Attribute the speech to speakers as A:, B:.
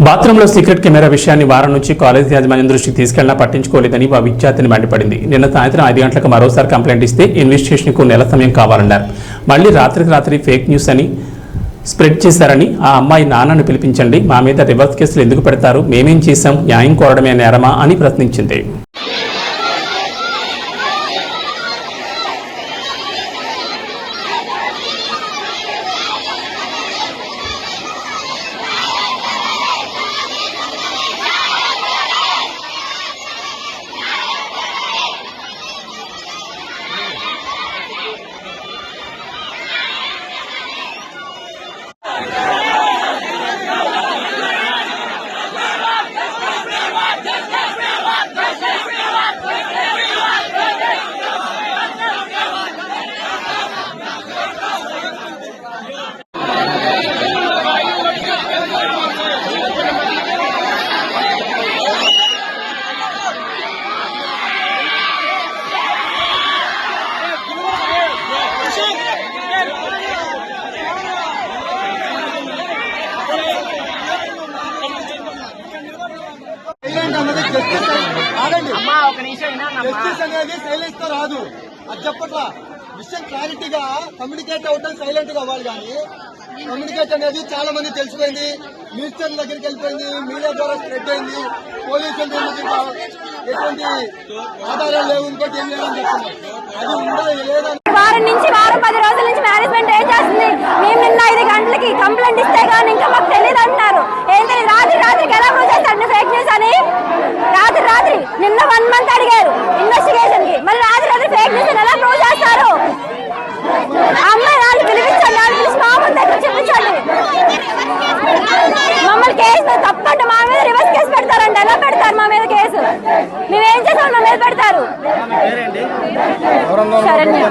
A: బాత్రూంలో secret camera విషయాన్ని వారం నుంచి కాలేజ్ యాజమాన్యం దృష్టికి తీసుకెళ్ళినా పట్టించుకోలేదని మా విద్యార్థిని మండిపడింది. నిన్న సాయంత్రం ఐదు గంటలకు మరోసారి కంప్లైంట్ ఇస్తే ఇన్వెస్టిగేషన్కు నెల సమయం కావాలన్నారు. మళ్ళీ రాత్రికి రాత్రి ఫేక్ న్యూస్ అని స్ప్రెడ్ చేశారని ఆ అమ్మాయి నాన్నను పిలిపించండి. మా మీద రివర్స్ కేసులు ఎందుకు పెడతారు? మేమేం చేశాం? న్యాయం కోరడమే నేరమా? అని ప్రశ్నించింది.
B: అన్నది జస్టిస్ ఆగండి. జస్టిస్ అనేది సైలెన్స్తో రాదు. అది చెప్పట్లా. విషయం క్లారిటీగా కమ్యూనికేట్ అవటం సైలెంట్గా అవ్వాలి కానీ కమ్యూనికేట్ అనేది చాలా మంది తెలిసిపోయింది. న్యూస్ ఛానల్ దగ్గరికి వెళ్ళిపోయింది. మీడియా ద్వారా స్ప్రెడ్ అయింది. పోలీసుల ఎటువంటి ఆధారాలు లేవు. ఇంకోటి ఏం లేదని చెప్తున్నారు. అది ఉండదు లేదని
C: వారం నుంచి వారం పది రోజుల నుంచి మేనేజ్మెంట్ ఏం చేస్తుంది మేము నిన్న ఐదు గంటలకి కంప్లైంట్ ఇస్తే కానీ ఇంకా మాకు తెలియదు అంటున్నారు ఏంటని రాత్రి రాత్రికి ఎలా ప్రూవ్ చేస్తారు ఫేక్ న్యూస్ అని రాత్రి రాత్రి నిన్న వన్ మంత్ అడిగారు ఇన్వెస్టిగేషన్కి మరి రాత్రి రాత్రి ఫేక్ న్యూస్ ఎలా ప్రూవ్ చేస్తారు ఆ అమ్మాయి వాళ్ళు పిలిపించండి వాళ్ళు పిలిచి మా ముందు దగ్గర చూపించండి మమ్మల్ని కేసు తప్పంటే మా మీద రివర్స్ కేసు పెడతారండి ఎలా పెడతారు మా మీద కేసు మేమేం పెడతారు శరణ్య.